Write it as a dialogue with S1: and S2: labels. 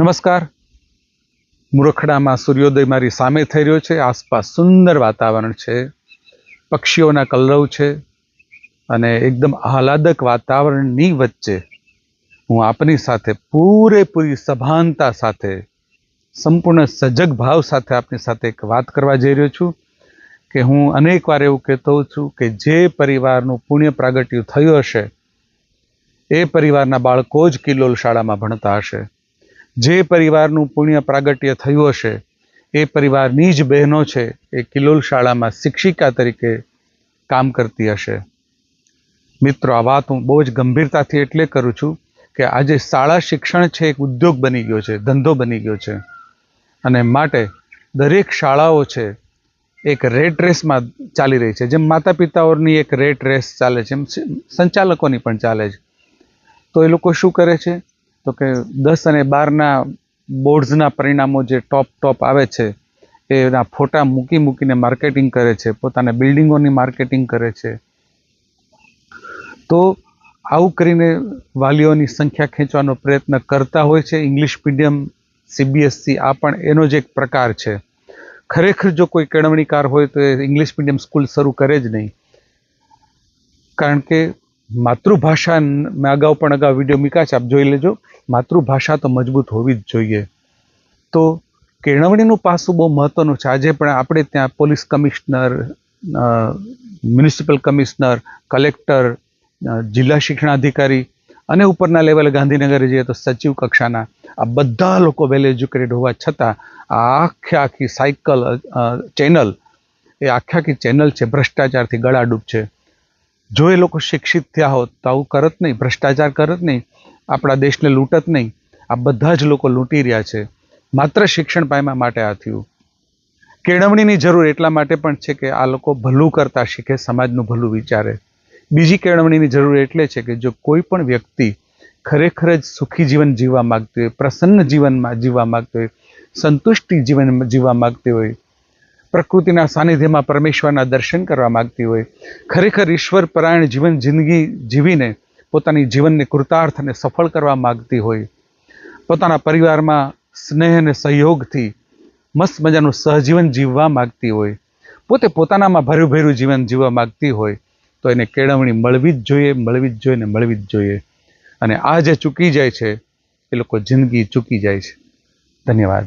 S1: નમસ્કાર. મુરખડામાં સૂર્યોદય મારી સામે થઈ રહ્યો છે. આસપાસ સુંદર વાતાવરણ છે. પક્ષીઓના કલરવ છે અને એકદમ આહલાદક વાતાવરણની વચ્ચે હું આપની સાથે પૂરેપૂરી સભાનતા સાથે, સંપૂર્ણ સજગ ભાવ સાથે આપની સાથે એક વાત કરવા જઈ રહ્યો છું કે હું અનેક વાર એવું કહેતો છું કે જે પરિવારનું પુણ્ય પ્રાગટ્ય થયું હશે, એ પરિવારના બાળકો જ કિલોલ શાળામાં ભણતા હશે. જે પરિવારનું પુણ્ય પ્રાગટ્ય થયું હશે, એ પરિવારની જ બહેનો છે, એ કિલોલ શાળામાં શિક્ષિકા તરીકે કામ કરતી હશે. મિત્રો, આ વાત હું બહુ જ ગંભીરતાથી એટલે કરું છું કે આજે શાળા શિક્ષણ છે, એક ઉદ્યોગ બની ગયો છે, ધંધો બની ગયો છે. અને માટે દરેક શાળાઓ છે, એક રેટ રેસમાં ચાલી રહી છે. જેમ માતા પિતાઓની એક રેટ રેસ ચાલે છે, એમ સંચાલકોની પણ ચાલે છે. તો એ લોકો શું કરે છે? તો કે દસ અને બારના બોર્ડ્સના પરિણામો જે ટોપ ટોપ આવે છે, એના ફોટા મૂકી મૂકીને માર્કેટિંગ કરે છે, પોતાના બિલ્ડિંગોની માર્કેટિંગ કરે છે. તો આવું કરીને વાલીઓની સંખ્યા ખેંચવાનો પ્રયત્ન કરતા હોય છે. ઇંગ્લિશ મીડિયમ સીબીએસસી આ પણ એનો જ એક પ્રકાર છે. ખરેખર જો કોઈ કેળવણીકાર હોય તો એ ઇંગ્લિશ મીડિયમ સ્કૂલ શરૂ કરે જ નહીં. કારણ કે માતૃભાષા મેં અગાઉ પણ અગાઉ વીડિયો મૂક્યા છે, આપ જોઈ લેજો. માતૃભાષા તો મજબૂત હોવી જ જોઈએ. તો કેળવણીનું પાસું બહુ મહત્ત્વનું છે. આજે પણ આપણે ત્યાં police commissioner municipal commissioner, collector જિલ્લા શિક્ષણાધિકારી અને ઉપરના લેવલે ગાંધીનગર જઈએ તો સચિવ કક્ષાના આ બધા લોકો વેલ એજ્યુકેટેડ હોવા છતાં આ આખે આખી સાયકલ ચેનલ, એ આખે આખી ચેનલ છે, ભ્રષ્ટાચારથી ગળાડૂબ છે. જો એ લોકો શિક્ષિત થયા હોત તો આવું કરત નહીં, ભ્રષ્ટાચાર કરત નહીં, આપણા દેશને લૂંટત નહીં, આ બધા જ લોકો લૂંટી રહ્યા છે. માત્ર શિક્ષણ પાયમા માટે આ થયું. કેળવણીની જરૂર એટલા માટે પણ છે કે આ લોકો ભલું કરતા શીખે, સમાજનું ભલું વિચારે. બીજી કેળવણીની જરૂર એટલે છે કે જો કોઈ પણ વ્યક્તિ ખરેખર જ સુખી જીવન જીવવા માગતી હોય, પ્રસન્ન જીવનમાં જીવવા માગતી હોય, સંતુષ્ટિ જીવન જીવવા માગતી હોય પ્રકૃતિના સાનિધ્યમાં પરમેશ્વરના દર્શન કરવા માગતી હોય. ખરેખર ઈશ્વર પરાયણ જીવન જિંદગી જીવીને પોતાની જીવનને કૃતાર્થ અને સફળ કરવા માગતી હોય. પોતાના પરિવારમાં સ્નેહ અને સહયોગથી મસ્ત મજાનું સહજીવન જીવવા માગતી હોય. પોતે પોતાનામાં ભર્યું ભર્યું જીવન જીવવા માગતી હોય તો એને કેળવણી મળવી જ જોઈએ, મળવી જ જોઈએ ને મળવી જ જોઈએ. અને આ જે ચૂકી જાય છે, એ લોકો જિંદગી ચૂકી જાય છે. ધન્યવાદ.